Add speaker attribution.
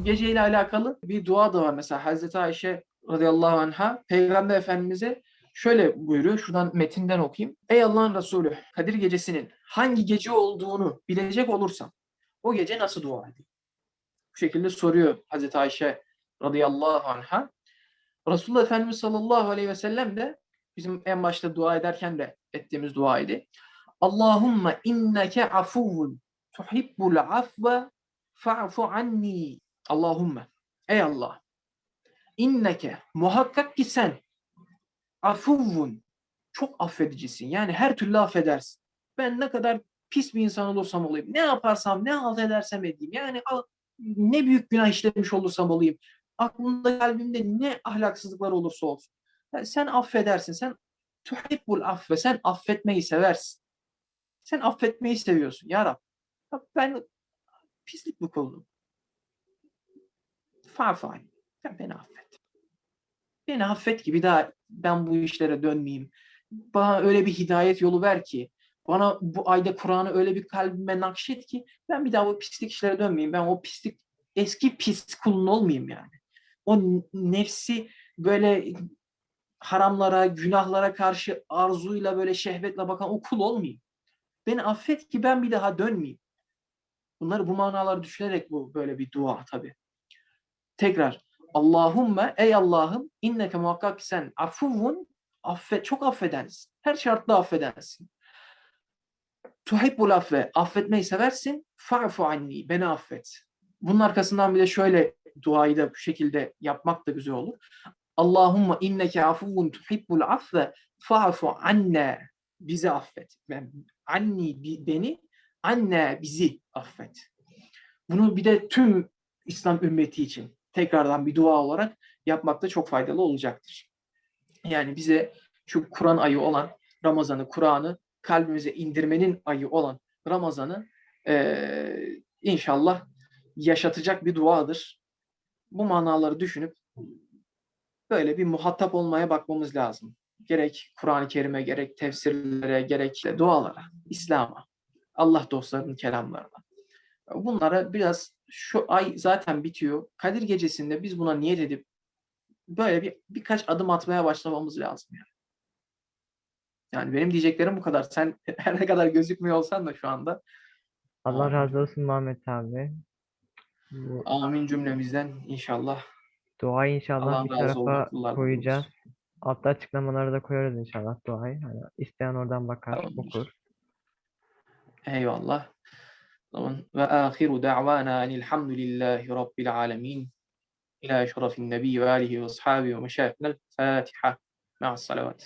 Speaker 1: Bu geceyle alakalı bir dua da var. Mesela Hazreti Ayşe radıyallahu anha Peygamber Efendimiz'e şöyle buyuruyor. Şuradan metinden okuyayım. Ey Allah'ın Resulü Kadir gecesinin hangi gece olduğunu bilecek olursam o gece nasıl dua edeyim? Bu şekilde soruyor Hazreti Ayşe radıyallahu anha. Resulullah Efendimiz sallallahu aleyhi ve sellem de bizim en başta dua ederken de ettiğimiz duaydı. Allahümme inneke afuvun tuhibbul afve fa'fu anni. Allahümme. Ey Allah. İnneke muhakkak ki sen afuvun çok affedicisin. Yani her türlü affedersin. Ben ne kadar pis bir insan olursam olayım, ne yaparsam, ne halt edersem edeyim, yani ne büyük günah işlemiş olursam olayım, aklımda kalbimde ne ahlaksızlıklar olursa olsun. Ya sen affedersin, sen tuhibbul affe, sen affetmeyi seversin. Sen affetmeyi seviyorsun ya Rab. Ben pislik bu kulum. Anni. Sen beni affet. Beni affet ki bir daha ben bu işlere dönmeyeyim. Bana öyle bir hidayet yolu ver ki bana bu ayda Kur'an'ı öyle bir kalbime nakşet ki ben bir daha o pislik işlere dönmeyeyim. Ben o pislik eski pis kulun olmayayım yani. O nefsi böyle haramlara, günahlara karşı arzuyla böyle şehvetle bakan o kul olmayayım. Beni affet ki ben bir daha dönmeyeyim. Bunları bu manaları düşünerek bu böyle bir dua tabii. Tekrar Allahümme ey Allah'ım inneke muhakkak ki sen afuvun affet, çok affedensin. Her şartta affedensin. Tuhibbul affe affetmeyi seversin. Fa'fu anni beni affet. Bunun arkasından bir de şöyle duayı da bu şekilde yapmak da güzel olur. Allahümme inneke afuvun tuhibbul affe fa'fu anne bizi affet. Ben, anni beni anne bizi affet. Bunu bir de tüm İslam ümmeti için tekrardan bir dua olarak yapmak da çok faydalı olacaktır. Yani bize şu Kur'an ayı olan Ramazan'ı, Kur'an'ı kalbimize indirmenin ayı olan Ramazan'ı eee, inşallah yaşatacak bir duadır. Bu manaları düşünüp böyle bir muhatap olmaya bakmamız lazım. Gerek Kur'an-ı Kerim'e, gerek tefsirlere, gerek işte dualara, İslam'a, Allah dostlarının kelamlarına. Bunlara biraz şu ay zaten bitiyor. Kadir gecesinde biz buna niyet edip böyle bir birkaç adım atmaya başlamamız lazım yani. Yani benim diyeceklerim bu kadar. Sen her ne kadar gözükmüyor olsan da şu anda
Speaker 2: Allah razı olsun Muhammed abi.
Speaker 1: Amin cümlemizden inşallah.
Speaker 2: duayı inşallah
Speaker 1: Allah
Speaker 2: bir tarafa koyacağız.
Speaker 1: olsun.
Speaker 2: Altta açıklamaları da koyarız inşallah duayı. Hani isteyen oradan bakar,
Speaker 1: Tamamdır.
Speaker 2: okur.
Speaker 1: Eyvallah. طبعا. وآخر دعوانا أن الحمد لله رب العالمين. إلى أشرف النبي وآله وأصحابه ومشايخنا الفاتحة. مع الصلوات.